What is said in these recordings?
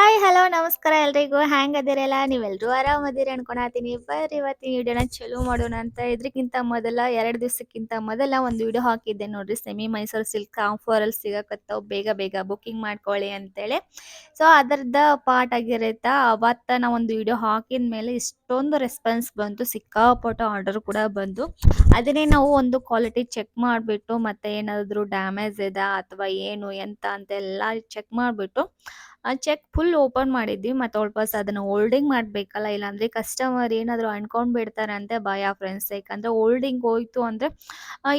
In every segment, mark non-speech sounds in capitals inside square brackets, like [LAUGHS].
Hi hello ನಮಸ್ಕಾರ ಎಲ್ರಿಗೂ. ಹ್ಯಾಂಗ್ ಅದಿರಲ್ಲ ನೀವೆಲ್ಲರೂ ಆರಾಮದಿರಿ ಅನ್ಕೊಳತೀನಿ ಬರ್ರಿ, ಇವತ್ತಿನ ವಿಡಿಯೋನ ಚಲೋ ಮಾಡೋಣ ಅಂತ ಇದ್ರಕ್ಕಿಂತ ಮೊದಲ ಎರಡು ದಿವಸಕ್ಕಿಂತ ಮೊದಲ ಒಂದು ವಿಡಿಯೋ ಹಾಕಿದ್ದೆ ನೋಡ್ರಿ. ಸೆಮಿ ಮೈಸೂರು ಸಿಲ್ಕ್ ಆಫರಲ್ಲಿ ಸಿಗಕತ್ತಾವ. ಬೇಗ ಬೇಗ ಬುಕಿಂಗ್ ಮಾಡ್ಕೊಳ್ಳಿ ಅಂತೇಳಿ. ಸೊ ಅದರದ ಪಾರ್ಟ್ ಆಗಿರತ್ತ ಅವತ್ತ ನಾ ಒಂದು ವಿಡಿಯೋ ಹಾಕಿದ ಮೇಲೆ ಇಷ್ಟೊಂದು ರೆಸ್ಪಾನ್ಸ್ ಬಂತು. ಸಿಕ್ಕಾಪಟ್ಟ ಆರ್ಡರ್ ಕೂಡ ಬಂದು. ಅದನ್ನೇ ನಾವು ಒಂದು ಕ್ವಾಲಿಟಿ ಚೆಕ್ ಮಾಡಿಬಿಟ್ಟು ಮತ್ತೆ ಏನಾದರೂ ಡ್ಯಾಮೇಜ್ ಇದೆ ಅಥವಾ ಏನು ಎಂತ ಅಂತೆಲ್ಲ ಚೆಕ್ ಮಾಡಿಬಿಟ್ಟು ಚೆಕ್ ಫುಲ್ ಓಪನ್ ಮಾಡಿದ್ವಿ. ಮತ್ತೆ ವಾಪಸ್ ಅದನ್ನ ಹೋಲ್ಡಿಂಗ್ ಮಾಡಬೇಕಲ್ಲ, ಇಲ್ಲಾಂದ್ರೆ ಕಸ್ಟಮರ್ ಏನಾದ್ರು ಅನ್ಕೊಂಡ್ ಬಿಡ್ತಾರೆ ಅಂತ ಭಯ ಫ್ರೆಂಡ್ಸ್ ಯಾಕಂದ್ರೆ ಹೋಲ್ಡಿಂಗ್ ಹೋಯ್ತು ಅಂದ್ರೆ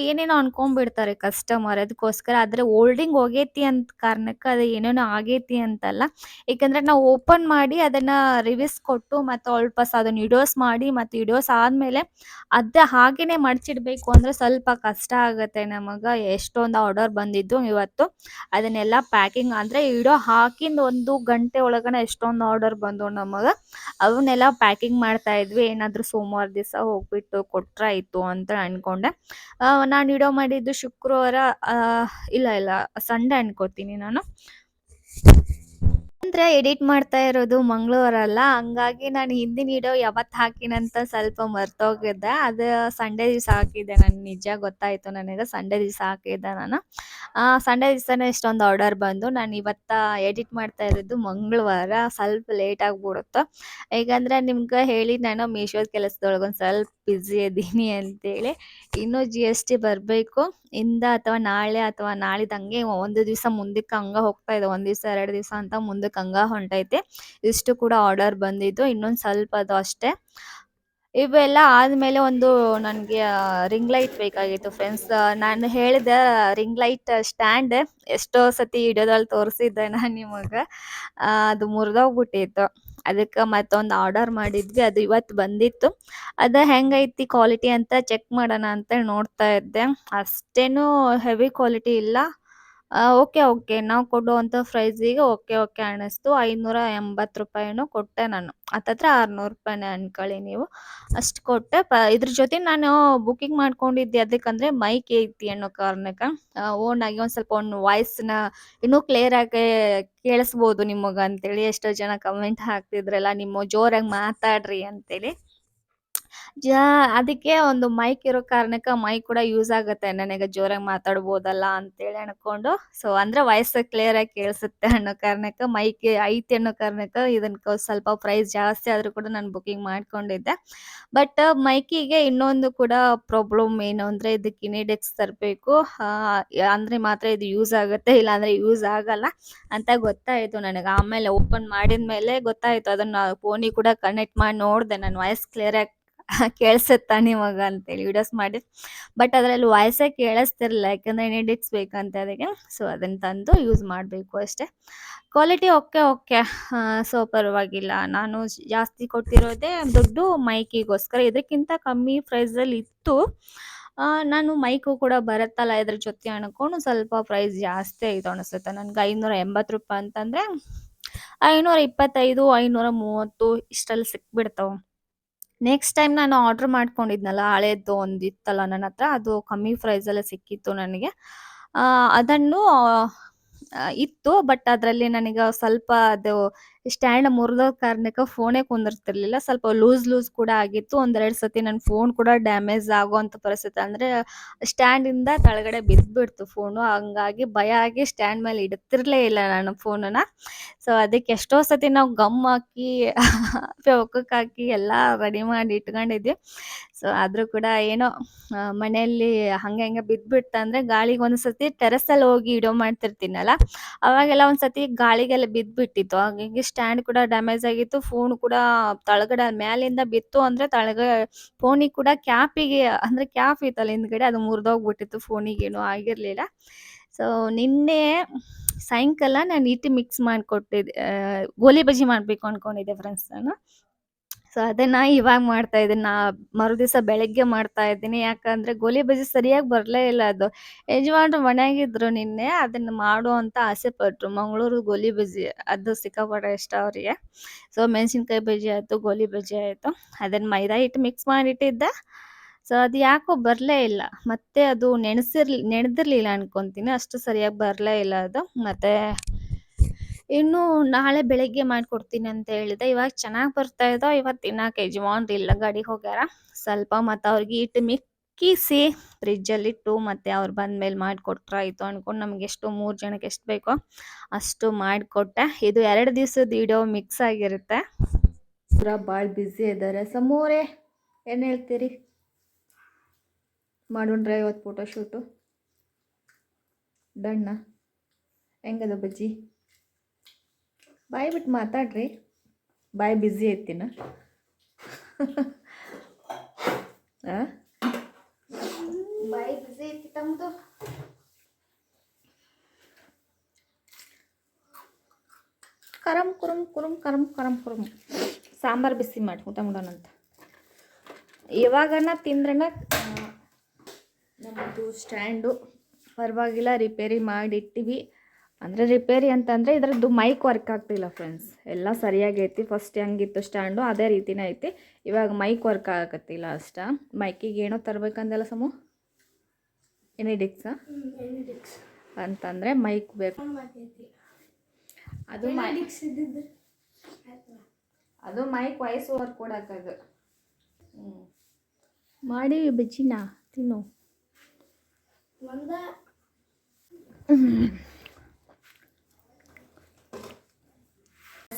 ಏನೇನೋ ಅನ್ಕೊಂಡ್ ಬಿಡ್ತಾರೆ ಕಸ್ಟಮರ್ ಅದಕ್ಕೋಸ್ಕರ ಆದ್ರೆ ಹೋಲ್ಡಿಂಗ್ ಹೋಗೈತಿ ಅಂತ ಕಾರಣಕ್ಕೆ ಅದು ಏನೇನೋ ಆಗೈತಿ ಅಂತಲ್ಲ. ಯಾಕಂದ್ರೆ ನಾವು ಓಪನ್ ಮಾಡಿ ಅದನ್ನ ರಿವ್ಯೂಸ್ ಕೊಟ್ಟು ಮತ್ತೆ ವಾಪಸ್ ಅದನ್ನ ಇಡೋಸ್ ಮಾಡಿ ಮತ್ತೆ ಇಡೋಸ್ ಆದಮೇಲೆ ಅದ ಹಾಗೇನೆ ಮಡ್ಚಿಡ್ಬೇಕು ಅಂದ್ರೆ ಸ್ವಲ್ಪ ಕಷ್ಟ ಆಗುತ್ತೆ ನಮಗೆ. ಎಷ್ಟೊಂದು ಆರ್ಡರ್ ಬಂದಿದ್ದು ಇವತ್ತು, ಅದನ್ನೆಲ್ಲ ಪ್ಯಾಕಿಂಗ್ ಅಂದ್ರೆ ಇಡೋ ಹಾಕಿಂದ ಒಂದು ಗಂಟೆ ಒಳಗನೆ ಎಷ್ಟೊಂದು ಆರ್ಡರ್ ಬಂದವು ನಮಗ ಅವನ್ನೆಲ್ಲ ಪ್ಯಾಕಿಂಗ್ ಮಾಡ್ತಾ ಇದ್ವಿ. ಏನಾದ್ರೂ ಸೋಮವಾರ ದಿವಸ ಹೋಗ್ಬಿಟ್ಟು ಕೊಟ್ರಾಯ್ತು ಅಂತ ಅನ್ಕೊಂಡೆ. ನಾನು ಇಡೋ ಮಾಡಿದ್ದು ಶುಕ್ರವಾರ ಇಲ್ಲ ಇಲ್ಲ, ಸಂಡೆ ಅನ್ಕೋತೀನಿ ನಾನು. ಅಂದ್ರೆ ಎಡಿಟ್ ಮಾಡ್ತಾ ಇರೋದು ಮಂಗಳವಾರ ಅಲ್ಲ ಹಂಗಾಗಿ ನಾನು ಹಿಂದಿನ ವಿಡಿಯೋ ಯಾವತ್ತು ಹಾಕಿನಂತ ಸ್ವಲ್ಪ ಮರ್ತೋಗಿದ್ದೆ. ಅದು ಸಂಡೇ ದಿವಸ ಹಾಕಿದ್ದೆ ನಾನು, ನಿಜ ಗೊತ್ತಾಯ್ತು ನನಗೆ ಸಂಡೇ ದಿವಸ ಹಾಕಿದ್ದೆ ನಾನು. ಸಂಡೇ ದಿವಸನೇ ಇಷ್ಟೊಂದು ಆರ್ಡರ್ ಬಂದು, ನಾನು ಇವತ್ತು ಎಡಿಟ್ ಮಾಡ್ತಾ ಇರೋದು ಮಂಗಳವಾರ, ಸ್ವಲ್ಪ ಲೇಟ್ ಆಗಿಬಿಡುತ್ತೆ. ಹೇಗಂದ್ರೆ ನಿಮ್ಗೆ ಹೇಳಿ ನಾನು ಮೀಶೋದ ಕೆಲಸದೊಳಗೊಂದು ಸ್ವಲ್ಪ ಬ್ಯುಸಿ ಇದ್ದೀನಿ ಅಂತೇಳಿ. ಇನ್ನೂ ಜಿ ಎಸ್ ಟಿ ಬರಬೇಕು. ಇಂದ ಅಥವಾ ನಾಳೆ ಅಥವಾ ನಾಳಿದ ಹಂಗೆ ಒಂದು ದಿವಸ ಮುಂದಕ್ಕೆ ಹಂಗ ಹೋಗ್ತಾ ಇದೆ. ಒಂದು ದಿವಸ, ಎರಡು ದಿವಸ ಅಂತ ಮುಂದಕ್ಕೆ ಹಂಗ ಹೊಂಟೈತೆ. ಇಷ್ಟು ಕೂಡ ಆರ್ಡರ್ ಬಂದಿದ್ದು. ಇನ್ನೊಂದು ಸ್ವಲ್ಪ ಅದು ಅಷ್ಟೇ. ಇವೆಲ್ಲ ಆದಮೇಲೆ ಒಂದು ನನಗೆ ರಿಂಗ್ ಲೈಟ್ ಬೇಕಾಗಿತ್ತು ಫ್ರೆಂಡ್ಸ್ ನಾನು ಹೇಳಿದ ರಿಂಗ್ ಲೈಟ್ ಸ್ಟ್ಯಾಂಡ್ ಎಷ್ಟೋ ಸತಿ ವಿಡಿಯೋದಲ್ಲಿ ತೋರಿಸಿದ್ದೆ ನಾನು ನಿಮಗೆ. ಅದು ಮುರಿದೋಗ್ಬಿಟ್ಟಿತ್ತು. ಅದಕ್ಕೆ ಮತ್ತೊಂದು ಆರ್ಡರ್ ಮಾಡಿದ್ವಿ, ಅದು ಇವತ್ತು ಬಂದಿತ್ತು. ಅದು ಹೆಂಗೈತಿ ಕ್ವಾಲಿಟಿ ಅಂತ ಚೆಕ್ ಮಾಡೋಣ ಅಂತ ನೋಡ್ತಾ ಇದ್ದೆ. ಅಷ್ಟೇನೂ ಹೆವಿ ಕ್ವಾಲಿಟಿ ಇಲ್ಲ. Okay okay. ನಾವು ಕೊಡುವಂಥ ಪ್ರೈಸಿಗೆ ಓಕೆ ಓಕೆ ಅನ್ನಿಸ್ತು. ಐನೂರ ಎಂಬತ್ತು ರೂಪಾಯಿನೂ ಕೊಟ್ಟೆ ನಾನು. ಹತ್ತತ್ರ ಆರುನೂರು ರೂಪಾಯಿನ ಅನ್ಕೊಳ್ಳಿ ನೀವು. ಅಷ್ಟು ಕೊಟ್ಟೆ. ಪ, ಇದ್ರ ಜೊತೆ ನಾನು ಬುಕಿಂಗ್ ಮಾಡ್ಕೊಂಡಿದ್ದೆ. ಅದಕ್ಕಂದ್ರೆ ಮೈಕ್ ಐತಿ ಅನ್ನೋ ಕಾರಣಕ್ಕೆ. ಓನ್ ಆಗಿ ಒಂದು ಸ್ವಲ್ಪ ಒಂದು ವಾಯ್ಸ್ನ ಇನ್ನೂ ಕ್ಲಿಯರ್ ಆಗಿ ಕೇಳಿಸ್ಬೋದು ನಿಮಗೆ ಅಂತೇಳಿ ಎಷ್ಟೋ ಜನ ಕಮೆಂಟ್ ಹಾಕ್ತಿದ್ರಲ್ಲ, ನಿಮ್ಮ ಜೋರಾಗಿ ಮಾತಾಡ್ರಿ ಅಂತೇಳಿ. ಜಾ, ಅದಕ್ಕೆ ಒಂದು ಮೈಕ್ ಇರೋ ಕಾರಣಕ್ಕೆ ಮೈಕ್ ಕೂಡ ಯೂಸ್ ಆಗುತ್ತೆ. ನನಗೆ ಜೋರಾಗಿ ಮಾತಾಡ್ಬೋದಲ್ಲ ಅಂತೇಳಿ ಅನ್ಕೊಂಡು ಸೊ ಅಂದ್ರೆ ವಾಯ್ಸ್ ಕ್ಲಿಯರ್ ಆಗಿ ಕೇಳಿಸುತ್ತೆ ಅನ್ನೋ ಕಾರಣಕ್ಕೆ ಮೈಕ್ ಐತಿ ಅನ್ನೋ ಕಾರಣಕ್ಕೆ ಇದನ್ನ ಸ್ವಲ್ಪ ಪ್ರೈಸ್ ಜಾಸ್ತಿ ಆದ್ರೂ ಕೂಡ ನಾನು ಬುಕಿಂಗ್ ಮಾಡ್ಕೊಂಡಿದ್ದೆ. ಬಟ್ ಮೈಕಿಗೆ ಇನ್ನೊಂದು ಕೂಡ ಪ್ರಾಬ್ಲಮ್ ಏನು ಅಂದ್ರೆ ಇದಕ್ಕೆ ಇನಿಡೆಕ್ಸ್ ತರಬೇಕು. ಅಂದ್ರೆ ಮಾತ್ರ ಇದು ಯೂಸ್ ಆಗುತ್ತೆ, ಇಲ್ಲಾಂದ್ರೆ ಯೂಸ್ ಆಗಲ್ಲ ಅಂತ ಗೊತ್ತಾಯ್ತು ನನಗೆ. ಆಮೇಲೆ ಓಪನ್ ಮಾಡಿದ ಮೇಲೆ ಗೊತ್ತಾಯ್ತು. ಅದನ್ನ ಫೋನಿಗೆ ಕೂಡ ಕನೆಕ್ಟ್ ಮಾಡಿ ನೋಡಿದೆ. ನಾನು ವಾಯ್ಸ್ ಕ್ಲಿಯರ್ ಆಗಿ ಕೇಳಿಸುತ್ತಾ ನಿಮಗ ಅಂತೇಳಿ ವಿಡಿಯೋಸ್ ಮಾಡಿ. ಬಟ್ ಅದರಲ್ಲಿ ವಾಯ್ಸೇ ಕೇಳಿಸ್ತಿರಲಿಲ್ಲ, ಯಾಕಂದರೆ ಎನಿಡಿಕ್ಸ್ ಬೇಕಂತ ಅದಕ್ಕೆ. ಸೊ ಅದನ್ನು ತಂದು ಯೂಸ್ ಮಾಡಬೇಕು ಅಷ್ಟೇ. ಕ್ವಾಲಿಟಿ ಓಕೆ ಓಕೆ ಸೊ ಪರವಾಗಿಲ್ಲ. ನಾನು ಜಾಸ್ತಿ ಕೊಟ್ಟಿರೋದೇ ದುಡ್ಡು ಮೈಕಿಗೋಸ್ಕರ ಇದಕ್ಕಿಂತ ಕಮ್ಮಿ ಪ್ರೈಸಲ್ಲಿ ಇತ್ತು. ನಾನು ಮೈಕು ಕೂಡ ಬರುತ್ತಲ್ಲ ಇದ್ರ ಜೊತೆ ಅನ್ಕೊಂಡು ಸ್ವಲ್ಪ ಪ್ರೈಸ್ ಜಾಸ್ತಿ ಆಯಿತು ಅನಿಸುತ್ತೆ. ನನಗೆ ಐನೂರ ಎಂಬತ್ತು ರೂಪಾಯಿ ಅಂತಂದರೆ, ಐನೂರ ಇಪ್ಪತ್ತೈದು, ಐನೂರ ಮೂವತ್ತು ಇಷ್ಟಲ್ಲಿ ಸಿಕ್ಬಿಡ್ತಾವೆ. ನೆಕ್ಸ್ಟ್ ಟೈಮ್ ನಾನು ಆರ್ಡರ್ ಮಾಡ್ಕೊಂಡಿದ್ನಲ್ಲ ಹಳೇದು ಒಂದು ಇತ್ತಲ್ಲ ನನ್ನ ಹತ್ರ, ಅದು ಕಮ್ಮಿ ಪ್ರೈಸ್ ಪ್ರೈಸಲ್ಲೇ ಸಿಕ್ಕಿತ್ತು ನನಗೆ. ಅದನ್ನು ಇತ್ತು ಬಟ್ ಅದರಲ್ಲಿ ನನಗೆ ಸ್ವಲ್ಪ ಅದು ಸ್ಟ್ಯಾಂಡ್ ಮುರಿದೋ ಕಾರಣಕ್ಕೆ ಫೋನೇ ಕುಂದಿರ್ತಿರ್ಲಿಲ್ಲ ಸ್ವಲ್ಪ ಲೂಸ್ ಲೂಸ್ ಕೂಡ ಆಗಿತ್ತು. ಒಂದೆರಡು ಸತಿ ನನ್ನ ಫೋನ್ ಕೂಡ ಡ್ಯಾಮೇಜ್ ಆಗುವಂಥ ಪರಿಸ್ಥಿತಿ. ಅಂದರೆ ಸ್ಟ್ಯಾಂಡಿಂದ ತಳಗಡೆ ಬಿದ್ದುಬಿಡ್ತು ಫೋನು ಹಂಗಾಗಿ ಭಯ ಆಗಿ ಸ್ಟ್ಯಾಂಡ್ ಮೇಲೆ ಇಡ್ತಿರ್ಲೇ ಇಲ್ಲ ನಾನು ಫೋನನ್ನ ಸೊ ಅದಕ್ಕೆ ಎಷ್ಟೋ ಸತಿ ನಾವು ಗಮ್ ಹಾಕಿ ಫೆವಕಕ್ಕೆ ಹಾಕಿ ಎಲ್ಲ ರೆಡಿ ಮಾಡಿ ಇಟ್ಕೊಂಡಿದ್ವಿ. ಸೊ ಆದರೂ ಕೂಡ ಏನೋ ಮನೆಯಲ್ಲಿ ಹಂಗೆ ಹಂಗೆ ಬಿದ್ದುಬಿಡ್ತಂದ್ರೆ ಗಾಳಿಗೆ ಒಂದು ಸತಿ ಟೆರೆಸಲ್ಲಿ ಹೋಗಿ ಇಡೋ ಮಾಡ್ತಿರ್ತೀನಲ್ಲ. ಅವಾಗೆಲ್ಲ ಒಂದು ಸತಿ ಗಾಳಿಗೆಲ್ಲ ಬಿದ್ದುಬಿಟ್ಟಿತ್ತು ಹಾಗಾಗಿ ಸ್ಟ್ಯಾಂಡ್ ಕೂಡ ಡ್ಯಾಮೇಜ್ ಆಗಿತ್ತು ಫೋನ್ ಕೂಡ ತಳಗಡೆ ಮೇಲಿಂದ ಬಿತ್ತು ಅಂದ್ರೆ ತಳಗ ಫೋನಿಗೆ ಕೂಡ ಕ್ಯಾಪಿಗೆ ಅಂದ್ರೆ ಕ್ಯಾಪ್ ಇತ್ತಲ್ಲ ಹಿಂದ್ಗಡೆ, ಅದು ಮುರಿದೋಗ್ಬಿಟ್ಟಿತ್ತು ಫೋನಿಗೇನು ಆಗಿರಲಿಲ್ಲ. ಸೊ ನಿನ್ನೆ ಸಾಯಂಕಾಲ ನಾನು ಹಿಟ್ಟು ಮಿಕ್ಸ್ ಮಾಡಿಕೊಟ್ಟಿದ್ದೆ ಗೋಲಿ ಬಜ್ಜಿ ಮಾಡಬೇಕು ಅಂದ್ಕೊಂಡಿದ್ದೆ ಫ್ರೆಂಡ್ಸ್ ನಾನು. ಸೊ ಅದನ್ನ ಇವಾಗ ಮಾಡ್ತಾ ಇದ್ದೀನಿ ನಾ ಮರುದಿವಸ ಬೆಳಗ್ಗೆ ಮಾಡ್ತಾ ಇದ್ದೀನಿ. ಯಾಕಂದ್ರೆ ಗೋಲಿ ಬಜ್ಜಿ ಸರಿಯಾಗಿ ಬರಲೇ ಇಲ್ಲ ಅದು. ಯಜಮಾನ್ರು ಮನೆಯಾಗಿದ್ರು ನಿನ್ನೆ, ಅದನ್ನ ಮಾಡೋ ಅಂತ ಆಸೆ ಪಟ್ರು. ಮಂಗಳೂರು ಗೋಲಿ ಬಜ್ಜಿ ಅದು ಸಿಕ್ಕಾಪಟ್ಟೆ ಇಷ್ಟ ಅವರಿಗೆ. ಸೊ ಮೆಣಸಿನ್ಕಾಯಿ ಬಜ್ಜಿ ಆಯಿತು, ಗೋಲಿ ಬಜ್ಜಿ ಆಯಿತು. ಅದನ್ನ ಮೈದಾ ಹಿಟ್ಟು ಮಿಕ್ಸ್ ಮಾಡಿಟ್ಟಿದ್ದೆ. ಸೊ ಅದು ಯಾಕೋ ಬರಲೇ ಇಲ್ಲ. ಮತ್ತೆ ಅದು ನೆನೆಸಿರ್ಲಿ ನೆನೆದಿರ್ಲಿಲ್ಲ ಅನ್ಕೊಂತೀನಿ. ಅಷ್ಟು ಸರಿಯಾಗಿ ಬರಲೇ ಇಲ್ಲ ಅದು. ಮತ್ತೆ ಇನ್ನು ನಾಳೆ ಬೆಳಿಗ್ಗೆ ಮಾಡ್ಕೊಡ್ತೀನಿ ಅಂತ ಹೇಳಿದೆ. ಇವಾಗ ಚೆನ್ನಾಗಿ ಬರ್ತಾ ಇದ್ದೋ ಇವತ್ತು ತಿನ್ನಕ್ಕೆ ಯಜಮಾನ್ರು ಇಲ್ಲ. ಗಾಡಿ ಹೋಗ್ಯಾರ. ಸ್ವಲ್ಪ ಮತ್ತು ಅವ್ರಿಗೆ ಇಟ್ಟು ಮಿಕ್ಕಿಸಿ ಫ್ರಿಜ್ಜಲ್ಲಿ ಇಟ್ಟು ಮತ್ತೆ ಅವ್ರು ಬಂದ್ಮೇಲೆ ಮಾಡಿಕೊಟ್ರೆ ಆಯಿತು ಅನ್ಕೊಂಡು ನಮ್ಗೆ ಎಷ್ಟು ಮೂರು ಜನಕ್ಕೆ ಎಷ್ಟು ಬೇಕೋ ಅಷ್ಟು ಮಾಡಿಕೊಟ್ಟೆ. ಇದು ಎರಡು ದಿವಸದ ವಿಡಿಯೋ ಮಿಕ್ಸ್ ಆಗಿರುತ್ತೆ. ಪೂರ ಭಾಳ ಬ್ಯುಸಿ ಇದ್ದಾರೆ ಸಮೂರೆ, ಏನು ಹೇಳ್ತೀರಿ? ಮಾಡೋಣ್ರ ಇವತ್ತು ಫೋಟೋಶೂಟು ಡಣ್ಣ ಹೆಂಗದ ಬಜ್ಜಿ? ಬಾಯ್ ಬಿಟ್ಟು ಮಾತಾಡ್ರಿ. ಬಾಯ್ ಬ್ಯುಸಿ ಐತಿನ. ಬಾಯಿ ಬ್ಯುಸಿ ಐತಿ ತಮ್ಮದು ಕರಂ ಕುರುಂ ಕುರುಂ ಕರಂ ಕರಂ ಕುರುಂ. ಸಾಂಬಾರು ಬಿಸಿ ಮಾಡಿ ಊಟ ಮಾಡೋಣಂತ. ಇವಾಗನ ತಿಂದ್ರನ ನಮ್ಮದು ಸ್ಟ್ಯಾಂಡು ಪರವಾಗಿಲ್ಲ ರಿಪೇರಿ ಮಾಡಿಟ್ಟಿವಿ. ಅಂದರೆ ರಿಪೇರಿ ಅಂತಂದರೆ ಇದರದ್ದು ಮೈಕ್ ವರ್ಕ್ ಆಗ್ತಿಲ್ಲ ಫ್ರೆಂಡ್ಸ್ ಎಲ್ಲ ಸರಿಯಾಗೈತಿ ಫಸ್ಟ್ ಹೆಂಗಿತ್ತು ಸ್ಟ್ಯಾಂಡು ಅದೇ ರೀತಿನೇ ಐತಿ. ಇವಾಗ ಮೈಕ್ ವರ್ಕ್ ಆಗತ್ತಿಲ್ಲ ಅಷ್ಟ. ಮೈಕಿಗೆ ಏನೋ ತರಬೇಕಂದೆಲ್ಲ ಸಮು? ಎನಿಡಿಕ್ಸ ಅಂತಂದರೆ ಮೈಕ್ ಬೇಕು. ಅದು ಅದು ಮೈಕ್ ವಾಯ್ಸ್ ಓವರ್ ಕೊಡಕ್ಕಾಗ ಹ್ಞೂ ಮಾಡಿ ಬಜ್ಜಿನ ತಿನ್ನು.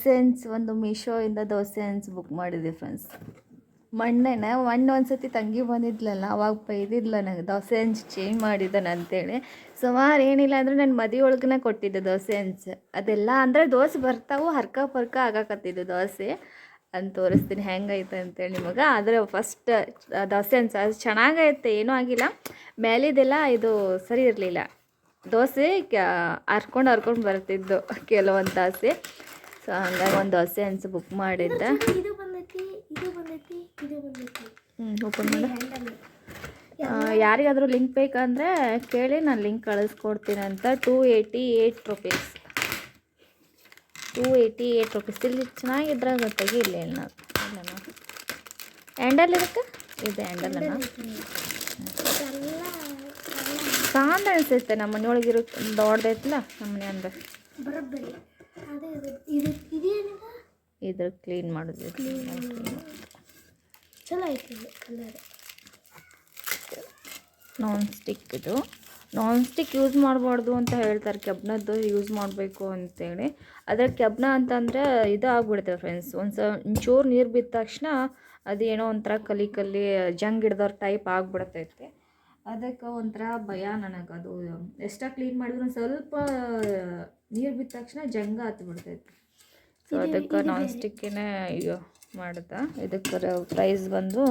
ದೋಸೆ ಹಂಚ್ ಒಂದು ಮೀಶೋಯಿಂದ ದೋಸೆ ಹಂಚ್ ಬುಕ್ ಮಾಡಿದ್ವಿ ಫ್ರೆಂಡ್ಸ್ ಮಣ್ಣೆನ ಮೊನ್ನೆ ಒಂದ್ಸತಿ ತಂಗಿ ಬಂದಿದ್ಲಲ್ಲ, ಅವಾಗ ಬೈದಿದ್ಲ ನನಗೆ ದೋಸೆ ಹಂಚ್ ಚೇಂಜ್ ಮಾಡಿದ್ದಾನೆ ಅಂತೇಳಿ. ಸುಮಾರು ಏನಿಲ್ಲ ಅಂದರೆ ನನ್ನ ಮದಿ ಒಳಗನೆ ಕೊಟ್ಟಿದ್ದೆ ದೋಸೆ ಹಂಚ್ ಅದೆಲ್ಲ ಅಂದರೆ ದೋಸೆ ಬರ್ತಾವು ಹರ್ಕ ಪರ್ಕ ಆಗಾಕತ್ತಿದ್ದು ದೋಸೆ. ಅಂತ ತೋರಿಸ್ತೀನಿ ಹೆಂಗೈತೆ ಅಂತೇಳಿ ನಿಮಗೆ. ಆದರೆ ಫಸ್ಟ್ ದೋಸೆ ಹಂಚ್ ಅದು ಚೆನ್ನಾಗೈತೆ, ಏನೂ ಆಗಿಲ್ಲ. ಮೇಲಿದೆಲ್ಲ ಇದು ಸರಿ ಇರಲಿಲ್ಲ. ದೋಸೆ ಹರ್ಕೊಂಡು ಹರ್ಕೊಂಡು ಬರ್ತಿದ್ದು [LAUGHS] ಕೆಲವೊಂದು ದೋಸೆ ಸೊ ಹಂಗಾಗಿ ಒಂದು ದೋಸೆ ಅನ್ಸು ಬುಕ್ ಮಾಡಿದ್ದೆ. ಹ್ಞೂ ಓಪನ್ ಮಾಡ. ಯಾರಿಗಾದರೂ ಲಿಂಕ್ ಬೇಕಂದರೆ ಕೇಳಿ ನಾನು ಲಿಂಕ್ ಕಳಿಸ್ಕೊಡ್ತೀನಿ ಅಂತ. Two eighty eight rupees two eighty eight rupees ಇಲ್ಲಿ ಚೆನ್ನಾಗಿದ್ರೆ ಗೊತ್ತಾಗಿ ಇಲ್ಲ ಇಲ್ಲ ಹ್ಯಾಂಡಲ್ ಇದಕ್ಕೆ ಇದು ಹ್ಯಾಂಡಲ್ ಸಾಂದ್ರ ಸಾಂದ್ ಅನಿಸುತ್ತೆ ನಮ್ಮ ಮನೆಯೊಳಗಿರೋ ದೊಡ್ಡದೈತಲ್ಲ ನಮ್ಮ ಮನೆ ಅಂದ್ರೆ ಬರೋಬ್ಬರಿ ಇದು ಇದ್ರ ಕ್ಲೀನ್ ಮಾಡೋದು. ಚಲೋ ಐತಿ ಕಲರ್ ನಾನ್ ಸ್ಟಿಕ್ ಇದು. ನಾನ್ ಸ್ಟಿಕ್ ಯೂಸ್ ಮಾಡಬಾರ್ದು ಅಂತ ಹೇಳ್ತಾರೆ. ಕೆಬ್ನದ್ದು ಯೂಸ್ ಮಾಡಬೇಕು ಅಂತೇಳಿ. ಆದರೆ ಕೆಬ್ನ ಅಂತಂದರೆ ಇದು ಆಗ್ಬಿಡುತ್ತೆ ಫ್ರೆಂಡ್ಸ್ ಒಂದು ಸ ಒಂಚೂರು ನೀರು ಬಿದ್ದ ತಕ್ಷಣ ಅದೇನೋ ಒಂಥರ ಕಲಿ ಕಲಿ ಜಂಗ್ ಹಿಡ್ದವ್ರ ಟೈಪ್ ಆಗ್ಬಿಡ್ತೈತೆ. ಅದಕ್ಕೆ ಒಂಥರ ಭಯ ನನಗೆ ಅದು ಎಷ್ಟ ಕ್ಲೀನ್ ಮಾಡಿದ್ರು ಸ್ವಲ್ಪ ನೀರು ಬಿದ್ದ ತಕ್ಷಣ ಜಂಗ ಹತ್ತು ಬಿಡ್ತೈತಿ ಸೊ ಅದಕ್ಕೆ ನಾನ್ ಸ್ಟಿಕ್ಕಿನೇ ಅಯ್ಯೋ ಮಾಡ್ದೆ. ಇದಕ್ಕೆ ಪ್ರೈಸ್ ಬಂದು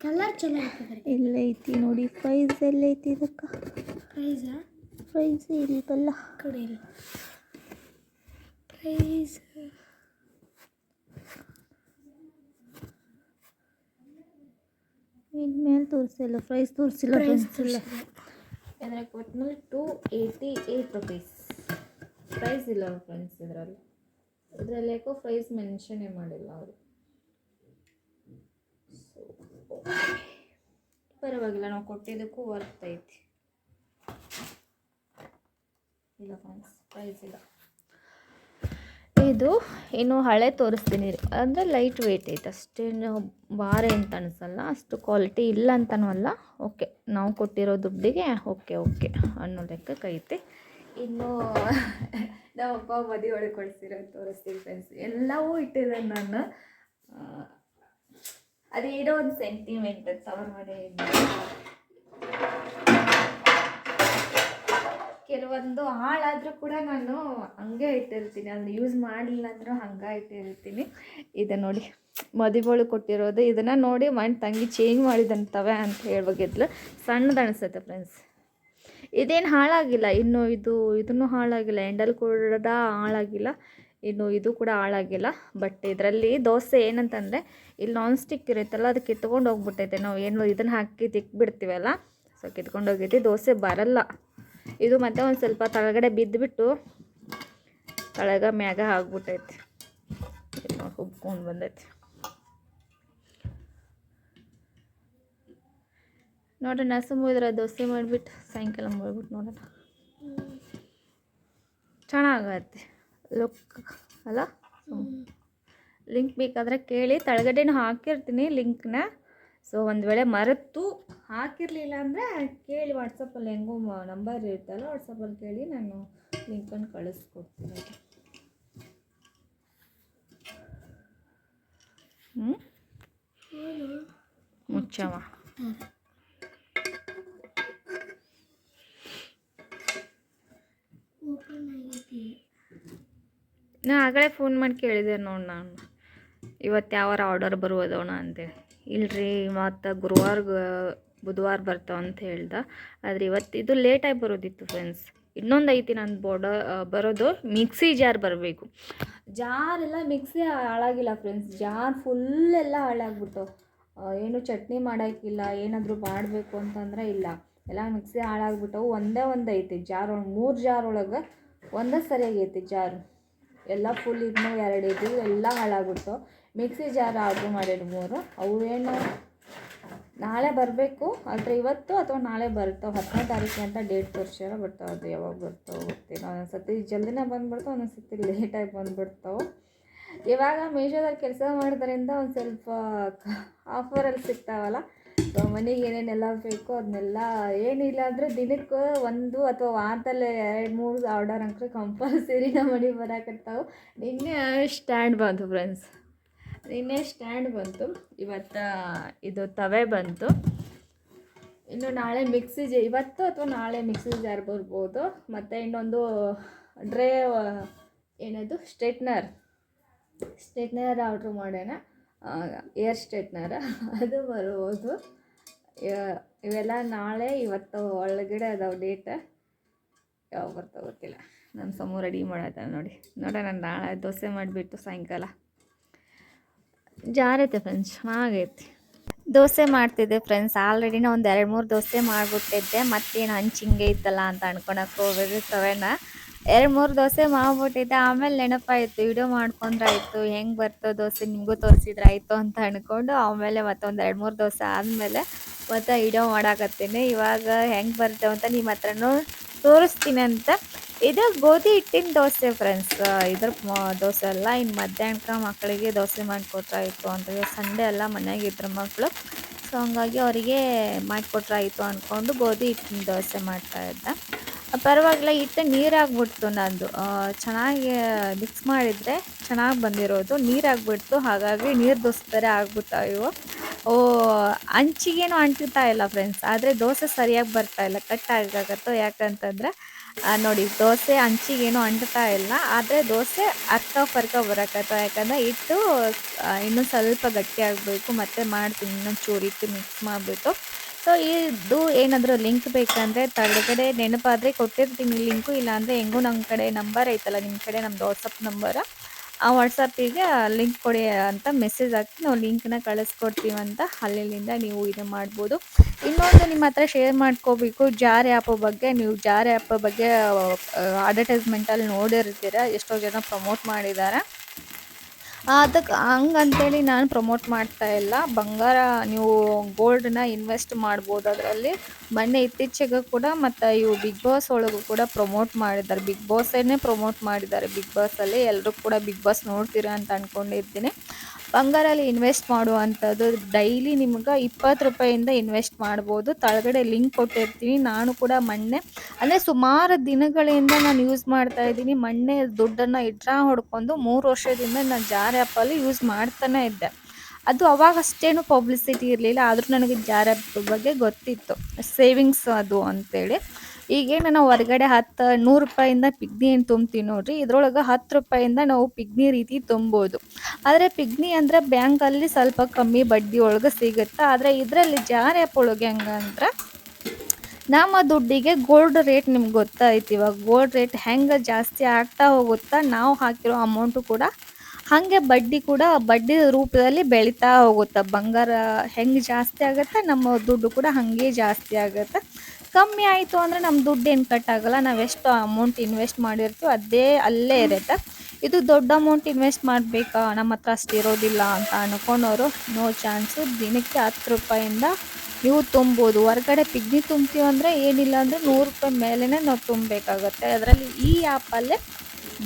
ಕಲರ್ ಚಲೋ ಇಲ್ಲೈತಿ ನೋಡಿ ಪ್ರೈಸ್ ಎಲ್ಲೈತಿ ಇದಕ್ಕೆ? ಪ್ರೈಸಾ ಪ್ರೈಸ್ ಇಲ್ವಲ್ಲ ಕಡೆ ಇಲ್ಲ ಪ್ರೈಸ್ ಮೇಲೆ ತೋರಿಸಿಲ್ಲ ಪ್ರೈಸ್ ತೋರಿಸಿಲ್ಲ ತೋರಿಸಿಲ್ಲ. ಅಂದರೆ ಒಟ್ಟಿನಲ್ಲಿ two eighty eight rupees price ಇಲ್ಲ ಫ್ರೆಂಡ್ಸ್ ಇದರಲ್ಲಿ. ಇದರಲ್ಲಿ ಯಾಕೋ ಪ್ರೈಸ್ ಮೆನ್ಷನೇ ಮಾಡಿಲ್ಲ ಅವರು. ಪರವಾಗಿಲ್ಲ ನಾವು ಕೊಟ್ಟಿದ್ದಕ್ಕೂ ವರ್ತ್ ಐತಿ. ಇಲ್ಲ ಫ್ರೆಂಡ್ಸ್ ಪ್ರೈಸ್ ಇಲ್ಲ. ಇದು ಇನ್ನು ಹಳೆ ತೋರಿಸ್ತೀನಿ ಅಂದರೆ ಲೈಟ್ ವೆಯ್ಟ್ ಐತೆ. ಅಷ್ಟೇನು ಭಾರ ಅಂತ ಅನಿಸಲ್ಲ. ಅಷ್ಟು ಕ್ವಾಲಿಟಿ ಇಲ್ಲ ಅಂತನೂ ಅಲ್ಲ. ಓಕೆ ನಾವು ಕೊಟ್ಟಿರೋ ದುಡ್ಡಿಗೆ ಓಕೆ ಓಕೆ ಅನ್ನೋ ಲೆಕ್ಕಕ್ಕೆ ಐತೆ. ಇನ್ನು ನಮ್ಮಪ್ಪ ಮದಿ ಒಳಗೆ ತೋರಿಸ್ತೀನಿ ಫ್ರೆಂಡ್ಸ್ ಎಲ್ಲವೂ ಇಟ್ಟಿದೆ ನಾನು. ಅದೇನೋ ಒಂದು ಸೆಂಟಿಮೆಂಟ್ ತವರ್ ಮಾಡಿ ಕೆಲವೊಂದು ಹಾಳಾದರೂ ಕೂಡ ನಾನು ಹಂಗೆ ಇಟ್ಟಿರ್ತೀನಿ. ಅದನ್ನ ಯೂಸ್ ಮಾಡಲಿಲ್ಲ ಅಂದರೂ ಹಂಗೆ ಇಟ್ಟಿರ್ತೀನಿ. ಇದು ನೋಡಿ, ಮದುವೆಗಳು ಕೊಟ್ಟಿರೋದು. ಇದನ್ನು ನೋಡಿ ಮನ್ ತಂಗಿ ಚೇಂಜ್ ಮಾಡಿದಂತವೆ ಅಂತ ಹೇಳ್ಬೇಕಿದ್ಲು ಸಣ್ಣದು ಅನಿಸುತ್ತೆ ಫ್ರೆಂಡ್ಸ್ ಇದೇನು ಹಾಳಾಗಿಲ್ಲ. ಇನ್ನು ಇದು, ಇದನ್ನು ಹಾಳಾಗಿಲ್ಲ. ಎಂಡಲ್ ಕೂಡ ಹಾಳಾಗಿಲ್ಲ. ಇನ್ನು ಇದು ಕೂಡ ಹಾಳಾಗಿಲ್ಲ. ಬಟ್ ಇದರಲ್ಲಿ ದೋಸೆ ಏನಂತಂದರೆ, ಇಲ್ಲಿ ನಾನ್ ಸ್ಟಿಕ್ ಇರುತ್ತಲ್ಲ ಅದು ಕಿತ್ಕೊಂಡು ಹೋಗ್ಬಿಟ್ಟೈತೆ. ನಾವು ಏನು, ಇದನ್ನು ಹಾಕಿ ತಿಕ್ಬಿಡ್ತೀವಲ್ಲ? ಸೊ ಕಿತ್ಕೊಂಡು ಹೋಗಿದ್ದೆ ದೋಸೆ ಬರಲ್ಲ. ಇದು ಮತ್ತೆ ಒಂದು ಸ್ವಲ್ಪ ತಳಗಡೆ ಬಿದ್ದುಬಿಟ್ಟು ತಳಗ ಮ್ಯಾಗ ಆಗ್ಬಿಟ್ಟೈತಿ ಹುಬ್ಕೊಂಡು ಬಂದೈತಿ. ನೋಡ್ರಿ ಸುಮ್ಮ ಇದ್ರ ದೋಸೆ ಮಾಡಿಬಿಟ್ಟು ಸಾಯಂಕಾಲ ಮಾಡ್ಬಿಟ್ಟು ನೋಡೋಣ. ಚೆನ್ನಾಗತ್ತೆ ಲುಕ್ ಅಲ್ಲ? ಲಿಂಕ್ ಬೇಕಾದ್ರೆ ಕೇಳಿ. ತಳಗಡೆನೂ ಹಾಕಿರ್ತೀನಿ ಲಿಂಕ್ನ ಸೊ ಒಂದು ವೇಳೆ ಮರೆತು ಹಾಕಿರಲಿಲ್ಲ ಅಂದರೆ ಕೇಳಿ ವಾಟ್ಸಪ್ಪಲ್ಲಿ ಹೆಂಗೋ ನಂಬರ್ ಇರುತ್ತಲ್ಲ ವಾಟ್ಸಪ್ಪಲ್ಲಿ ಕೇಳಿ ನಾನು ಲಿಂಕನ್ನು ಕಳಿಸ್ಕೊಡ್ತೀನಿ. ಹ್ಞೂ ಮುಚ್ಚವ ನಾ ಆಗಲೇ ಫೋನ್ ಮಾಡಿ ಕೇಳಿದೆ ನೋಡಿ ನಾನು. ಇವತ್ತು ಯಾವಾರು ಆರ್ಡರ್ ಬರುವುದೋಣ ಅಂತೇಳಿ. ಇಲ್ರಿ ಮತ್ತು ಗುರುವಾರ ಬುಧವಾರ ಬರ್ತಾವ ಅಂತ ಹೇಳ್ದ. ಆದರೆ ಇವತ್ತು ಇದು ಲೇಟಾಗಿ ಬರೋದಿತ್ತು ಫ್ರೆಂಡ್ಸ್ ಇನ್ನೊಂದು ಐತಿ ನನ್ನ ಬೋರ್ಡ ಬರೋದು ಮಿಕ್ಸಿ ಜಾರ್ ಬರಬೇಕು. ಜಾರ್ ಎಲ್ಲ ಮಿಕ್ಸಿ ಹಾಳಾಗಿಲ್ಲ ಫ್ರೆಂಡ್ಸ್ ಜಾರ್ ಫುಲ್ ಎಲ್ಲ ಹಾಳಾಗ್ಬಿಟ್ಟು ಏನು ಚಟ್ನಿ ಮಾಡೋಕ್ಕಿಲ್ಲ ಏನಾದರೂ ಮಾಡಬೇಕು ಅಂತಂದ್ರೆ ಇಲ್ಲ. ಎಲ್ಲ ಮಿಕ್ಸಿ ಹಾಳಾಗ್ಬಿಟ್ಟವು. ಒಂದೇ ಒಂದು ಐತಿ ಜಾರ್ ಒಳಗೆ, ಮೂರು ಜಾರ್ ಒಳಗೆ ಒಂದೇ ಸರಿಯಾಗೈತಿ ಜಾರು. ಎಲ್ಲ ಫುಲ್ ಇದ್ನ, ಎರಡು ಇದ್ವು ಎಲ್ಲ ಹಾಳಾಗ್ಬಿಟ್ಟು ಮಿಕ್ಸಿ ಜಾರ್ ಆರ್ಡ್ರ್ ಮಾಡಿದ್ದು ಮೂರು ಅವು ಏನು, ನಾಳೆ ಬರಬೇಕು. ಆದರೆ ಇವತ್ತು ಅಥವಾ ನಾಳೆ ಬರ್ತಾವೆ ಹತ್ತನೇ ತಾರೀಕು ಅಂತ ಡೇಟ್ ತೋರಿಸ್ಯಾರ, ಬಟ್ ಅದು ಯಾವಾಗ ಬರ್ತಾವೆ ಗೊತ್ತಿಲ್ಲ. ಒಂದೊಂದು ಸತಿ ಜಲ್ದಿನೇ ಬಂದುಬಿಡ್ತಾವೆ ಒಂದೊಂದು ಸತಿ ಲೇಟಾಗಿ ಬಂದುಬಿಡ್ತಾವೆ ಇವಾಗ ಮೀಶೋದಲ್ಲಿ ಕೆಲಸ ಮಾಡೋದ್ರಿಂದ ಒಂದು ಸ್ವಲ್ಪ ಆಫರಲ್ಲಿ ಸಿಗ್ತಾವಲ್ಲ, ಸೊ ಮನೆಗೆ ಏನೇನೆಲ್ಲ ಬೇಕೋ ಅದನ್ನೆಲ್ಲ ಏನಿಲ್ಲ ಅಂದರೆ ದಿನಕ್ಕೆ ಒಂದು ಅಥವಾ ವಾರದಲ್ಲಿ ಎರಡು, ಮೂರು ಆರ್ಡರ್ ಅಂಕರೆ ಕಂಪಲ್ಸರಿ ನಮ್ಮ ಮನೆಗೆ ಬರಾಕತ್ತಾವು. ನಿನ್ನೆ ಸ್ಟ್ಯಾಂಡ್ ಬಂತು ಫ್ರೆಂಡ್ಸ್ ನಿನ್ನೆ ಸ್ಟ್ಯಾಂಡ್ ಬಂತು. ಇವತ್ತು, ಇದು ತವೆ ಬಂತು. ಇನ್ನು ನಾಳೆ ಮಿಕ್ಸಿ ಇವತ್ತು ಅಥವಾ ನಾಳೆ ಮಿಕ್ಸಿ ಜಾರ್ ಬರ್ಬೋದು. ಮತ್ತು ಇನ್ನೊಂದು ಡ್ರೇ, ಏನದು, ಸ್ಟ್ರೇಟ್ನರ್. ಸ್ಟ್ರೇಟ್ನರ್ ಆರ್ಡ್ರ್ ಮಾಡೋಣ. ಏರ್ ಸ್ಟ್ರೇಟ್ನರ್. ಅದು ಬರ್ಬೋದು. ಇವ- ಇವೆಲ್ಲ ನಾಳೆ, ಇವತ್ತು ಒಳಗಡೆ ಅದಾವೆ ಡೇಟ್. ಯಾವಾಗ ಬರ್ತಾವೆ ಗೊತ್ತಿಲ್ಲ. ನಾನು ಸಮೂ ರೆಡಿ ಮಾಡೋದ ನೋಡಿ. ನೋಡೋಣ, ನಾಳೆ ದೋಸೆ ಮಾಡಿಬಿಟ್ಟು ಸಾಯಂಕಾಲ. ಜಾರೈತೆ ಫ್ರೆಂಡ್ಸ್ ಚೆನ್ನಾಗೈತಿ ದೋಸೆ ಮಾಡ್ತಿದ್ದೆ ಫ್ರೆಂಡ್ಸ್ ಆಲ್ರೆಡಿನ ಒಂದು ಎರಡು ಮೂರು ದೋಸೆ ಮಾಡಿಬಿಟ್ಟಿದ್ದೆ, ಮತ್ತೇನು ಹಂಚಿ ಹಿಂಗೆ ಇತ್ತಲ್ಲ ಅಂತ ಅನ್ಕೊಳಕ್ಕೆ ಹೋಗ್ಬೇಡಿ ತವೆನ ಎರಡು ಮೂರು ದೋಸೆ ಮಾಡ್ಬಿಟ್ಟಿದ್ದೆ, ಆಮೇಲೆ ನೆನಪಾಯಿತು ವಿಡಿಯೋ ಮಾಡ್ಕೊಂಡ್ರೆ ಆಯಿತು ಹೆಂಗೆ ಬರ್ತೋ ದೋಸೆ ನಿಮಗೂ ತೋರಿಸಿದ್ರೆ ಆಯಿತು ಅಂತ ಅಂದ್ಕೊಂಡು ಆಮೇಲೆ ಮತ್ತೊಂದು ಎರಡು ಮೂರು ದೋಸೆ ಆದಮೇಲೆ ಮತ್ತೆ ವಿಡಿಯೋ ಮಾಡಾಕತ್ತೀನಿ. ಇವಾಗ ಹೆಂಗೆ ಬರ್ತೇವೆ ಅಂತ ನಿಮ್ಮ ಹತ್ರನೂ ತೋರಿಸ್ತೀನಿ ಅಂತ ಇದು ಗೋಧಿ ಹಿಟ್ಟಿನ ದೋಸೆ ಫ್ರೆಂಡ್ಸ್ ಇದ್ರ ದೋಸೆ ಎಲ್ಲ ಇನ್ನು ಮಧ್ಯಾಹ್ನಕ್ಕೆ ಮಕ್ಕಳಿಗೆ ದೋಸೆ ಮಾಡಿಕೊಟ್ರಾಯಿತು ಅಂತ ಸಂಡೆ ಎಲ್ಲ ಮನೆಯಾಗಿದ್ರು ಮಕ್ಕಳು ಸೊ ಹಂಗಾಗಿ ಅವರಿಗೆ ಮಾಡಿಕೊಟ್ರಾಯಿತು ಅಂದ್ಕೊಂಡು ಗೋಧಿ ಹಿಟ್ಟಿನ ದೋಸೆ ಮಾಡ್ತಾ ಇದ್ದ. ಪರವಾಗಿಲ್ಲ, ಹಿಟ್ಟು ನೀರಾಗ್ಬಿಡ್ತು ನಂದು. ಚೆನ್ನಾಗಿ ಮಿಕ್ಸ್ ಮಾಡಿದರೆ ಚೆನ್ನಾಗಿ ಬಂದಿರೋದು. ನೀರಾಗ್ಬಿಡ್ತು, ಹಾಗಾಗಿ ನೀರು ದೋಸೆ ಥರ ಆಗ್ಬಿಟ್ಟಾವ ಇವು. ಓ ಅಂಚಿಗೇನು ಅಂಟುತ್ತಾ ಇಲ್ಲ ಫ್ರೆಂಡ್ಸ್ ಆದರೆ ದೋಸೆ ಸರಿಯಾಗಿ ಬರ್ತಾ ಇಲ್ಲ, ಕಟ್ ಆಗಾಗತ್ತೋ ಯಾಕಂತಂದ್ರೆ ನೋಡಿ, ದೋಸೆ ಹಂಚಿಗೇನು ಅಂಟ್ತಾ ಇಲ್ಲ, ಆದರೆ ದೋಸೆ ಅರ್ಕ ಪರ್ಕ ಬರಕತ್ತ, ಯಾಕಂದ್ರೆ ಇಟ್ಟು ಇನ್ನೂ ಸ್ವಲ್ಪ ಗಟ್ಟಿ ಆಗಬೇಕು, ಮತ್ತೆ ಮಾಡ್ತೀನಿ ಇನ್ನೊಂದು ಚೂರು ಹಿಟ್ಟು ಮಿಕ್ಸ್ ಮಾಡಿಬಿಟ್ಟು. ಸೊ ಇದು ಏನಾದರೂ ಲಿಂಕ್ ಬೇಕಂದರೆ ತಳಗಡೆ ನೆನಪಾದರೆ ಕೊಟ್ಟಿರ್ತೀನಿ ಲಿಂಕು ಇಲ್ಲಾಂದರೆ ಹೆಂಗೂ ನಮ್ಮ ಕಡೆ ನಂಬರ್ ಐತಲ್ಲ ನಿಮ್ಮ ಕಡೆ ನಮ್ಮದು ವಾಟ್ಸಪ್ ನಂಬರ ಆ ವಾಟ್ಸಪ್ಪಿಗೆ ಲಿಂಕ್ ಕೊಡಿ ಅಂತ ಮೆಸೇಜ್ ಹಾಕಿ ನಾವು ಲಿಂಕ್ನ ಅಂತ ಅಲ್ಲಿಂದ ನೀವು ಇದು ಮಾಡ್ಬೋದು. ಇನ್ನೊಂದು ನಿಮ್ಮ ಹತ್ರ ಶೇರ್ ಮಾಡ್ಕೋಬೇಕು, ಜಾರ್ ಆ್ಯಪ್ ಬಗ್ಗೆ. ನೀವು ಜಾರ್ ಆ್ಯಪ್ ಬಗ್ಗೆ ಅಡ್ವರ್ಟೈಸ್ಮೆಂಟಲ್ಲಿ ನೋಡಿರ್ತೀರ. ಎಷ್ಟೋ ಜನ ಪ್ರಮೋಟ್ ಮಾಡಿದ್ದಾರೆ. ಅದಕ್ಕೆ ಹಂಗಂತೇಳಿ ನಾನು ಪ್ರಮೋಟ್ ಮಾಡ್ತಾ ಇಲ್ಲ. ಬಂಗಾರ, ನೀವು ಗೋಲ್ಡನ್ನ ಇನ್ವೆಸ್ಟ್ ಮಾಡ್ಬೋದು ಅದರಲ್ಲಿ. ಮೊನ್ನೆ ಇತ್ತೀಚೆಗೆ ಕೂಡ ಮತ್ತು ಇವು ಬಿಗ್ ಬಾಸ್ ಒಳಗೂ ಕೂಡ ಪ್ರಮೋಟ್ ಮಾಡಿದ್ದಾರೆ. ಬಿಗ್ ಬಾಸೇನೆ ಪ್ರಮೋಟ್ ಮಾಡಿದ್ದಾರೆ ಬಿಗ್ ಬಾಸಲ್ಲಿ ಎಲ್ಲರೂ ಕೂಡ ಬಿಗ್ ಬಾಸ್ ನೋಡ್ತೀರಾ ಅಂತ ಅಂದ್ಕೊಂಡಿರ್ತೀನಿ ಬಂಗಾರಲ್ಲಿ ಇನ್ವೆಸ್ಟ್ ಮಾಡುವಂಥದ್ದು ಡೈಲಿ ನಿಮ್ಗೆ ಇಪ್ಪತ್ತು ರೂಪಾಯಿಂದ ಇನ್ವೆಸ್ಟ್ ಮಾಡ್ಬೋದು. ತಳಗಡೆ ಲಿಂಕ್ ಕೊಟ್ಟಿರ್ತೀನಿ. ನಾನು ಕೂಡ ಮೊನ್ನೆ, ಅಂದರೆ ಸುಮಾರು ದಿನಗಳಿಂದ ನಾನು ಯೂಸ್ ಮಾಡ್ತಾ ಇದ್ದೀನಿ. ಮೊನ್ನೆ ದುಡ್ಡನ್ನು ಇಡ್ರಾ ಹೊಡ್ಕೊಂಡು ಮೂರು ವರ್ಷದಿಂದ ನಾನು ಜಾರ್ ಆ್ಯಪಲ್ಲಿ ಯೂಸ್ ಮಾಡ್ತಾನೆ ಇದ್ದೆ. ಅದು ಅವಾಗ ಅಷ್ಟೇನು ಪಬ್ಲಿಸಿಟಿ ಇರಲಿಲ್ಲ, ಆದರೂ ನನಗೆ ಜಾರ್ ಬಗ್ಗೆ ಗೊತ್ತಿತ್ತು. ಸೇವಿಂಗ್ಸ್ ಅದು ಅಂತೇಳಿ. ಈಗೇನು ನಾವು ಹೊರಗಡೆ ಹತ್ತು, ನೂರು ರೂಪಾಯಿಂದ ಪಿಗ್ನಿ ಏನು ತುಂಬ್ತೀವಿ ನೋಡ್ರಿ, ಇದ್ರೊಳಗೆ ಹತ್ತು ರೂಪಾಯಿಂದ ನಾವು ಪಿಗ್ನಿ ರೀತಿ ತುಂಬೋದು. ಆದರೆ ಪಿಗ್ನಿ ಅಂದರೆ ಬ್ಯಾಂಕಲ್ಲಿ ಸ್ವಲ್ಪ ಕಮ್ಮಿ ಬಡ್ಡಿ ಒಳಗೆ ಸಿಗುತ್ತೆ. ಆದರೆ ಇದರಲ್ಲಿ ಜಾರ್ ಆ್ಯಪ್ ಒಳಗೆ ಹೆಂಗಂದ್ರೆ ನಮ್ಮ ದುಡ್ಡಿಗೆ ಗೋಲ್ಡ್ ರೇಟ್ ನಿಮ್ಗೆ ಗೊತ್ತಾಯ್ತು ಇವಾಗ. ಗೋಲ್ಡ್ ರೇಟ್ ಹೆಂಗೆ ಜಾಸ್ತಿ ಆಗ್ತಾ ಹೋಗುತ್ತಾ, ನಾವು ಹಾಕಿರೋ ಅಮೌಂಟು ಕೂಡ ಹಾಗೆ ಬಡ್ಡಿ ಕೂಡ ಬಡ್ಡಿ ರೂಪದಲ್ಲಿ ಬೆಳೀತಾ ಹೋಗುತ್ತೆ. ಬಂಗಾರ ಹೆಂಗೆ ಜಾಸ್ತಿ ಆಗುತ್ತೆ, ನಮ್ಮ ದುಡ್ಡು ಕೂಡ ಹಾಗೆ ಜಾಸ್ತಿ ಆಗುತ್ತೆ. ಕಮ್ಮಿ ಆಯಿತು ಅಂದರೆ ನಮ್ಮ ದುಡ್ಡು ಏನು ಕಟ್ ಆಗಲ್ಲ, ನಾವು ಎಷ್ಟು ಅಮೌಂಟ್ ಇನ್ವೆಸ್ಟ್ ಮಾಡಿರ್ತೀವಿ ಅದೇ ಅಲ್ಲೇ ಇರುತ್ತೆ. ಇದು ದೊಡ್ಡ ಅಮೌಂಟ್ ಇನ್ವೆಸ್ಟ್ ಮಾಡಬೇಕಾ? ನಮ್ಮ ಹತ್ರ ಅಷ್ಟು ಇರೋದಿಲ್ಲ ಅಂತ ಅನ್ಕೊಂಡವರು ನೋ ಚಾನ್ಸು ದಿನಕ್ಕೆ ಹತ್ತು ರೂಪಾಯಿಂದ ನೀವು ತುಂಬೋದು. ಹೊರಗಡೆ ಪಿಗ್ನಿ ತುಂಬ್ತೀವಿ ಅಂದರೆ ಏನಿಲ್ಲ ಅಂದರೆ ನೂರು ರೂಪಾಯಿ ಮೇಲೇ ನಾವು ತುಂಬಬೇಕಾಗತ್ತೆ. ಅದರಲ್ಲಿ ಈ ಆ್ಯಪಲ್ಲೇ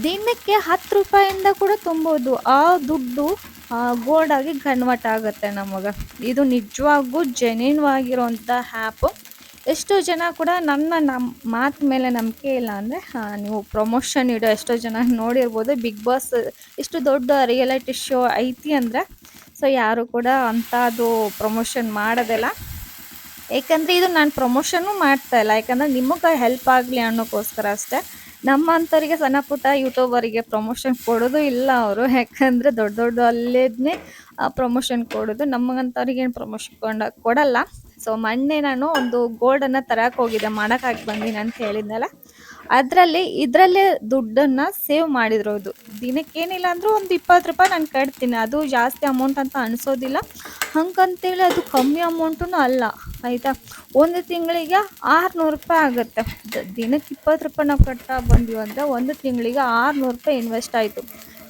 ದಿನಕ್ಕೆ ಹತ್ತು ರೂಪಾಯಿಂದ ಕೂಡ ತುಂಬೋದು. ಆ ದುಡ್ಡು ಗೋಲ್ಡ್ ಆಗಿ ಕನ್ವರ್ಟ್ ಆಗುತ್ತೆ ನಮಗೆ. ಇದು ನಿಜವಾಗೂ ಜೆನ್ಯೂನ್ ಆಗಿರೋಂಥ ಆ್ಯಪು ಎಷ್ಟೋ ಜನ ಕೂಡ ನನ್ನ ನಮ್ಮ ಮಾತು ಮೇಲೆ ನಂಬಿಕೆ ಇಲ್ಲ ಅಂದರೆ ನೀವು ಪ್ರಮೋಷನ್ ಇಡೋ ಎಷ್ಟೋ ಜನ ನೋಡಿರ್ಬೋದು. ಬಿಗ್ ಬಾಸ್ ಇಷ್ಟು ದೊಡ್ಡ ರಿಯಾಲಿಟಿ ಶೋ ಐತಿ ಅಂದರೆ ಸೊ ಯಾರು ಕೂಡ ಅಂಥದ್ದು ಪ್ರಮೋಷನ್ ಮಾಡೋದಿಲ್ಲ. ಏಕೆಂದರೆ ಇದು ನಾನು ಪ್ರಮೋಷನ್ನು ಮಾಡ್ತಾಯಿಲ್ಲ ಯಾಕಂದರೆ ನಿಮಗೆ ಹೆಲ್ಪ್ ಆಗಲಿ ಅನ್ನೋಕ್ಕೋಸ್ಕರ ಅಷ್ಟೇ. ನಮ್ಮಂಥವ್ರಿಗೆ ಸಣ್ಣ ಪುಟ್ಟ ಯೂಟ್ಯೂಬರಿಗೆ ಪ್ರಮೋಷನ್ ಕೊಡೋದು ಇಲ್ಲ ಅವರು. ಯಾಕಂದರೆ ದೊಡ್ಡ ದೊಡ್ಡ ಅಲ್ಲೇನೇ ಪ್ರಮೋಷನ್ ಕೊಡೋದು. ನಮಗಂಥವ್ರಿಗೆ ಏನು ಪ್ರಮೋಷನ್ ಕೊಂಡ, ಕೊಡಲ್ಲ. ಸೊ ಮೊನ್ನೆ ನಾನು ಒಂದು ಗೋಲ್ಡನ್ನು ತರಕ್ಕೆ ಹೋಗಿದ್ದೆ, ಮಾಡೋಕ್ಕಾಗಿ ಬಂದೀನಿ ಅಂತ ಹೇಳಿದ್ನಲ್ಲ. ಅದರಲ್ಲಿ, ಇದರಲ್ಲೇ ದುಡ್ಡನ್ನು ಸೇವ್ ಮಾಡಿದ್ರೋದು ದಿನಕ್ಕೇನಿಲ್ಲ ಅಂದರೂ ಒಂದು ಇಪ್ಪತ್ತು ರೂಪಾಯಿ ನಾನು ಕಟ್ತೀನಿ. ಅದು ಜಾಸ್ತಿ ಅಮೌಂಟ್ ಅಂತ ಅನಿಸೋದಿಲ್ಲ. ಹಂಗಂತೇಳಿ ಅದು ಕಮ್ಮಿ ಅಮೌಂಟೂ ಅಲ್ಲ. ಆಯಿತಾ? ಒಂದು ತಿಂಗಳಿಗೆ ಆರುನೂರು ರೂಪಾಯಿ ಆಗುತ್ತೆ. ದಿನಕ್ಕೆ ಇಪ್ಪತ್ತು ರೂಪಾಯಿ ನಾವು ಕಟ್ತಾ ಬಂದೀವಿ ಅಂದರೆ ಒಂದು ತಿಂಗಳಿಗೆ ಆರುನೂರು ರೂಪಾಯಿ ಇನ್ವೆಸ್ಟ್ ಆಯಿತು.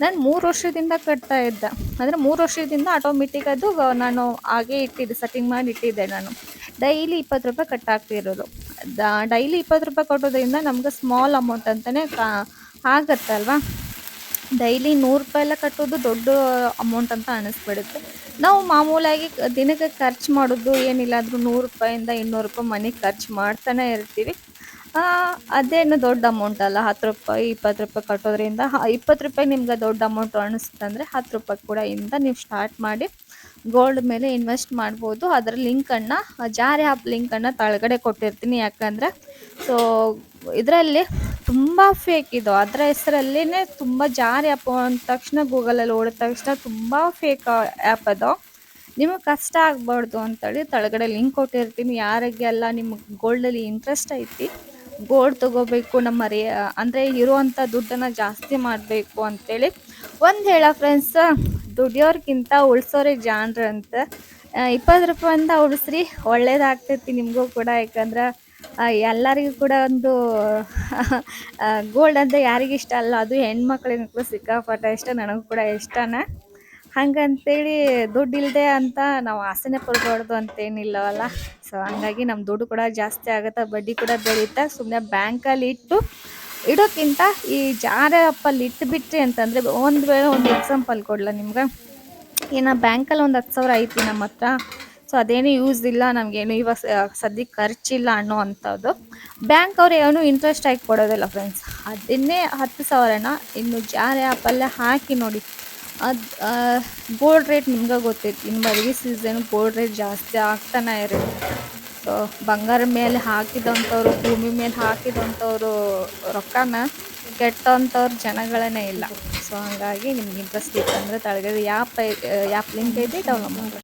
ನಾನು ಮೂರು ವರ್ಷದಿಂದ ಕಟ್ತಾ ಇದ್ದೆ. ಅಂದರೆ ಮೂರು ವರ್ಷದಿಂದ ಆಟೋಮೆಟಿಕ್ ಅದು ನಾನು ಹಾಗೆ ಇಟ್ಟಿದ್ದೆ ಸೆಟ್ಟಿಂಗ್ ಮಾಡಿ ಇಟ್ಟಿದ್ದೆ ನಾನು. ಡೈಲಿ ಇಪ್ಪತ್ತು ರೂಪಾಯಿ ಕಟ್ಟಾಗ್ತಿರೋದು ಡೈಲಿ ಇಪ್ಪತ್ತು ರೂಪಾಯಿ ಕೊಟ್ಟೋದ್ರಿಂದ ನಮ್ಗೆ ಸ್ಮಾಲ್ ಅಮೌಂಟ್ ಅಂತಲೇ ಕಾ ಆಗತ್ತಲ್ವಾ ಡೈಲಿ ನೂರು ರೂಪಾಯಿ ಎಲ್ಲ ಕಟ್ಟೋದು ದೊಡ್ಡ ಅಮೌಂಟ್ ಅಂತ ಅನ್ನಿಸ್ಬಿಡುತ್ತೆ ನಾವು ಮಾಮೂಲಾಗಿ ದಿನಕ್ಕೆ ಖರ್ಚು ಮಾಡೋದು ಏನಿಲ್ಲ ಅಂದರೂ ನೂರು ರೂಪಾಯಿಂದ ಇನ್ನೂರು ರೂಪಾಯಿ ಮನೆಗೆ ಖರ್ಚು ಮಾಡ್ತಾನೆ ಇರ್ತೀವಿ. ಅದೇನು ದೊಡ್ಡ ಅಮೌಂಟ್ ಅಲ್ಲ, ಹತ್ತು ರೂಪಾಯಿ, ಇಪ್ಪತ್ತು ರೂಪಾಯಿ ಕಟ್ಟೋದ್ರಿಂದ ಇಪ್ಪತ್ತು ರೂಪಾಯಿ ನಿಮ್ಗೆ ದೊಡ್ಡ ಅಮೌಂಟ್ ಅನಿಸ್ತಂದ್ರೆ ಹತ್ತು ರೂಪಾಯಿ ಕೂಡ ಇಂದ ನೀವು ಸ್ಟಾರ್ಟ್ ಮಾಡಿ ಗೋಲ್ಡ್ ಮೇಲೆ ಇನ್ವೆಸ್ಟ್ ಮಾಡ್ಬೋದು. ಅದರ ಲಿಂಕನ್ನು, ಜಾರಿ ಆ್ಯಪ್ ಲಿಂಕನ್ನು ತಳಗಡೆ ಕೊಟ್ಟಿರ್ತೀನಿ. ಯಾಕಂದರೆ ಸೊ ಇದರಲ್ಲಿ ತುಂಬ ಫೇಕ್ ಇದು. ಅದರ ಹೆಸರಲ್ಲೇ ತುಂಬ ಜಾರಿ ಆ್ಯಪ್ ಅಂದ ತಕ್ಷಣ ಗೂಗಲಲ್ಲಿ ಓಡಿದ ತಕ್ಷಣ ತುಂಬ ಫೇಕ್ ಆ್ಯಪ್ ಅದು. ನಿಮಗೆ ಕಷ್ಟ ಆಗಬಾರ್ದು ಅಂತೇಳಿ ತಳಗಡೆ ಲಿಂಕ್ ಕೊಟ್ಟಿರ್ತೀನಿ. ಯಾರಿಗೆಲ್ಲ ನಿಮಗೆ ಗೋಲ್ಡಲ್ಲಿ ಇಂಟ್ರೆಸ್ಟ್ ಐತಿ ಗೋಲ್ಡ್ ತೊಗೋಬೇಕು, ನಮ್ಮ ರೇ ಅಂದರೆ ಇರುವಂಥ ದುಡ್ಡನ್ನು ಜಾಸ್ತಿ ಮಾಡಬೇಕು ಅಂತೇಳಿ ಒಂದು ಹೇಳ ಫ್ರೆಂಡ್ಸ್ ದುಡಿಯೋರ್ಗಿಂತ ಉಳಿಸೋರೇ ಜಾನ್ರ ಅಂತ ಇಪ್ಪತ್ತು ರೂಪಾಯಿಂದ ಉಳಿಸ್ರಿ, ಒಳ್ಳೇದಾಗ್ತೈತಿ ನಿಮಗೂ ಕೂಡ. ಯಾಕಂದ್ರೆ ಎಲ್ಲರಿಗೂ ಕೂಡ ಒಂದು ಗೋಲ್ಡ್ ಅಂತ ಯಾರಿಗೆ ಇಷ್ಟ ಅಲ್ಲ, ಅದು ಹೆಣ್ಮಕ್ಳಿಗೂ ಸಿಕ್ಕಾಪಟ್ಟೆ ಇಷ್ಟ, ನನಗೂ ಕೂಡ ಇಷ್ಟನೇ. ಹಂಗಂತೇಳಿ ದುಡ್ಡು ಇಲ್ಲದೆ ಅಂತ ನಾವು ಆಸೆನೆ ಪಡ್ಬಾರ್ದು ಅಂತೇನಿಲ್ಲವಲ್ಲ. ಸೊ ಹಂಗಾಗಿ ನಮ್ಮ ದುಡ್ಡು ಕೂಡ ಜಾಸ್ತಿ ಆಗುತ್ತೆ, ಬಡ್ಡಿ ಕೂಡ ಬೆಳೀತಾ ಸುಮ್ಮನೆ ಬ್ಯಾಂಕಲ್ಲಿ ಇಟ್ಟು ಇಡೋಕ್ಕಿಂತ ಈ ಜಾರ ಅಪ್ಪಲ್ಲಿ ಇಟ್ಬಿಟ್ರಿ ಅಂತಂದರೆ ಒಂದು ವೇಳೆ ಒಂದು ಎಕ್ಸಾಂಪಲ್ ಕೊಡಲ ನಿಮ್ಗೆ? ಏನೋ ಬ್ಯಾಂಕಲ್ಲಿ ಒಂದು ಹತ್ತು ಸಾವಿರ ಐತಿ ನಮ್ಮ ಹತ್ರ ಸೊ ಅದೇನು ಯೂಸ್ ಇಲ್ಲ, ನಮಗೇನು ಇವಾಗ ಸದ್ಯಕ್ಕೆ ಖರ್ಚಿಲ್ಲ ಅನ್ನೋ ಅಂಥದ್ದು. ಬ್ಯಾಂಕ್ ಅವ್ರು ಏನು ಇಂಟ್ರೆಸ್ಟ್ ಆಗಿ ಕೊಡೋದಿಲ್ಲ ಫ್ರೆಂಡ್ಸ್ ಅದನ್ನೇ ಹತ್ತು ಸಾವಿರನ ಇನ್ನು ಜಾರಿ ಆ್ಯಪಲ್ಲೇ ಹಾಕಿ ನೋಡಿ. ಅದು ಗೋಲ್ಡ್ ರೇಟ್ ನಿಮ್ಗೆ ಗೊತ್ತೈತಿ. ಇನ್ನು ಮದುವೆ ಸೀಸನ್ ಗೋಲ್ಡ್ ರೇಟ್ ಜಾಸ್ತಿ ಆಗ್ತಾನೆ ಇರುತ್ತೆ. ಸೊ ಬಂಗಾರ ಮೇಲೆ ಹಾಕಿದಂಥವ್ರು, ಭೂಮಿ ಮೇಲೆ ಹಾಕಿದಂಥವ್ರು ರೊಕ್ಕನ ಕೆಟ್ಟಂಥವ್ರು ಜನಗಳೇ ಇಲ್ಲ. ಸೊ ಹಾಗಾಗಿ ನಿಮ್ಗೆ ಇಂಟ್ರೆಸ್ಟ್ ಇತ್ತಂದರೆ ತಳಗಡೆ ಯಾಪ್ ಯಾಪ್ ಲಿಂಕ್ ಐತಿ ಡೌನ್ಲೋಡ್ ಮಾಡಿ